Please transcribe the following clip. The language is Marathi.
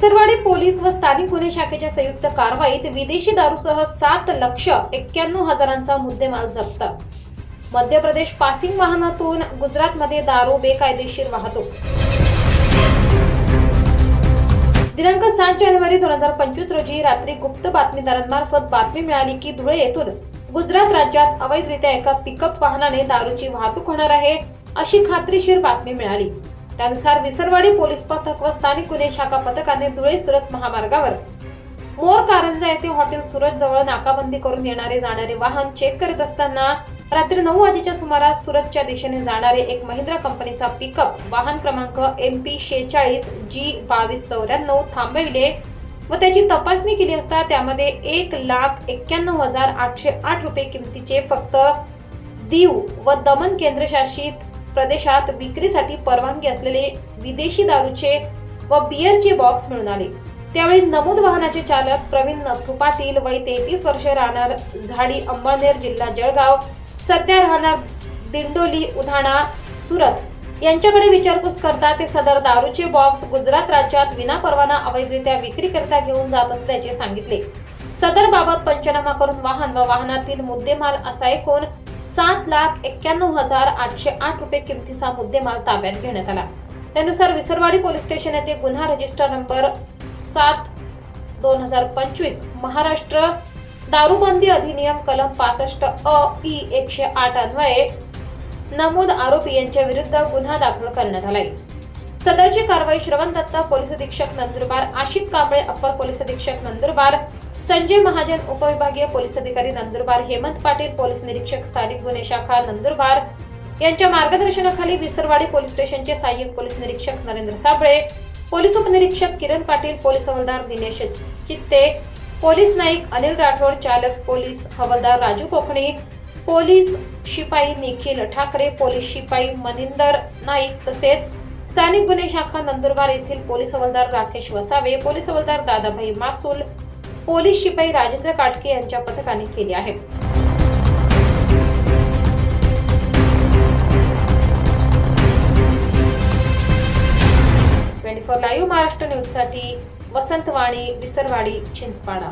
केसरवाडी पोलीस व स्थानिक गुन्हे शाखेच्या संयुक्त कारवाईत विदेशी दारूसह सात लक्ष एक्क्याण्णव हजारांचा मुद्देमाल जप्त. मध्य प्रदेश पासिंग वाहनातून गुजरातमध्ये दारू बेकायदेशीर वाहतूक. दिनांक सात जानेवारी दोन हजार पंचवीस रोजी रात्री गुप्त बातमीदारांमार्फत बातमी मिळाली की धुळे येथून गुजरात राज्यात अवैधरित्या एका पिकअप वाहनाने दारूची वाहतूक होणार आहे अशी खात्रीशीर बातमी मिळाली. त्यानुसार विसरवाडी पोलीस पथक व स्थानिक गुन्हे शाखा पथकाने धुळे सुरत महामार्गावर मोर कारंजा येथे हॉटेल सुरत जवळ नाकाबंदी करून येणारे जाणारे वाहन चेक करीत असताना रात्री नऊ वाजेच्या सुमारास सुरतच्या दिशेने जाणारे एक महिंद्रा कंपनीचा पिकअप वाहन क्रमांक एम पी शेचाळीस जी बावीस चौऱ्याण्णव थांबविले व त्याची तपासणी केली असता त्यामध्ये एक लाख एक्क्याण्णव हजार आठशे आठ रुपये किमतीचे फक्त दीव व दमन केंद्रशासित प्रदेशात विक्रीसाठी परवानगी असलेले विदेशी दारूचे व बियरचे बॉक्स मिळून आले. त्यावेळी नमूद वाहनाचे चालक प्रवीण नथू पाटील वय तेहतीस वर्ष राहणार झाडी अंबळनेर जिल्हा जळगाव सध्या राहणार दिंडोली उधाणा सुरत. यांच्याकडे विचारपूस करता ते सदर दारूचे बॉक्स गुजरात राज्यात विनापरवाना अवैधरित्या विक्रीकरिता घेऊन जात असल्याचे सांगितले. सदर बाबत पंचनामा करून वाहन व वाहनातील मुद्देमाल असा एकूण सात लाख एक्क्याण्णव हजार आठशे आठ रुपये किमतीचा मुद्देमाल ताब्यात घेण्यात आला. त्यानुसार विसरवाडी पोलीस स्टेशन येथे गुन्हा रजिस्टर नंबर सात दोन हजार पंचवीस महाराष्ट्र दारूबंदी अधिनियम कलम पासष्ट अ ई एकशे आठ अन्वये नमूद आरोपी यांच्या विरुद्ध गुन्हा दाखल करण्यात आलाय. सदरची कारवाई श्रवण दत्ता पोलीस अधीक्षक नंदुरबार आशित कांबळे अप्पर पोलीस अधीक्षक नंदुरबार संजय महाजन उपविभागीय पोलीस अधिकारी नंदुरबार हेमंत पाटील पोलीस निरीक्षक स्थानिक गुन्हे शाखा नंदुरबार यांच्या मार्गदर्शनाखाली विसरवाडी पोलीस स्टेशनचे सहाय्यक पोलीस निरीक्षक नरेंद्र साबळे पोलीस उपनिरीक्षक किरण पाटील पोलीस हवालदार दिनेश चित्ते पोलीस नाईक अनिल राठोड चालक पोलीस हवालदार राजू कोकणी पोलीस शिपाई निखिल ठाकरे पोलीस शिपाई मनिंदर नाईक तसेच स्थानिक गुन्हे शाखा नंदुरबार येथील पोलीस हवालदार राकेश वसावे पोलीस हवालदार दादाभाई मासूल पोलीस शिपाई राजेंद्र काटके यांच्या पथकाने केली आहे. ट्वेंटी फोर लाईव्ह महाराष्ट्र न्यूजसाठी वसंतवाणी विसरवाडी चिंचपाडा.